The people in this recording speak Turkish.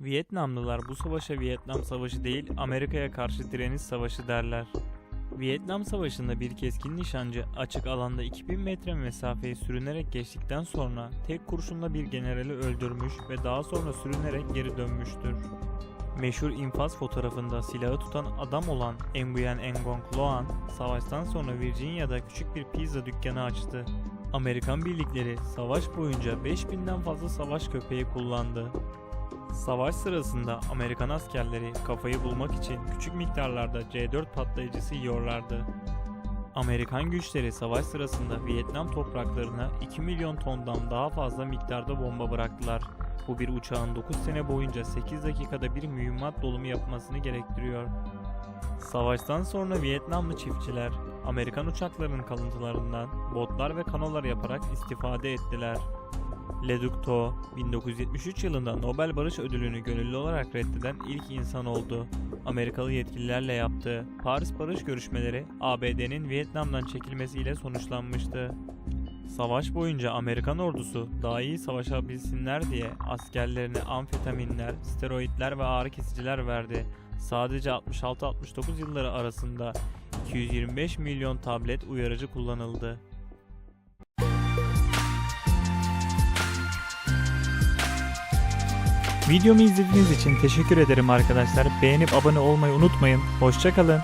Vietnamlılar bu savaşa Vietnam Savaşı değil Amerika'ya karşı direniş savaşı derler. Vietnam Savaşı'nda bir keskin nişancı açık alanda 2000 metre mesafeyi sürünerek geçtikten sonra tek kurşunla bir generali öldürmüş ve daha sonra sürünerek geri dönmüştür. Meşhur infaz fotoğrafında silahı tutan adam olan Nguyen Engong Loan, savaştan sonra Virginia'da küçük bir pizza dükkanı açtı. Amerikan birlikleri savaş boyunca 5000'den fazla savaş köpeği kullandı. Savaş sırasında Amerikan askerleri kafayı bulmak için küçük miktarlarda C4 patlayıcısı yiyorlardı. Amerikan güçleri savaş sırasında Vietnam topraklarına 2 milyon tondan daha fazla miktarda bomba bıraktılar. Bu bir uçağın 9 sene boyunca 8 dakikada bir mühimmat dolumu yapmasını gerektiriyor. Savaştan sonra Vietnamlı çiftçiler Amerikan uçaklarının kalıntılarından botlar ve kanolar yaparak istifade ettiler. Le Duc Tho, 1973 yılında Nobel Barış Ödülünü gönüllü olarak reddeden ilk insan oldu. Amerikalı yetkililerle yaptığı Paris Barış görüşmeleri ABD'nin Vietnam'dan çekilmesiyle sonuçlanmıştı. Savaş boyunca Amerikan ordusu daha iyi savaşabilsinler diye askerlerine amfetaminler, steroidler ve ağrı kesiciler verdi. Sadece 66-69 yılları arasında 225 milyon tablet uyarıcı kullanıldı. Videomu izlediğiniz için teşekkür ederim arkadaşlar. Beğenip abone olmayı unutmayın. Hoşçakalın.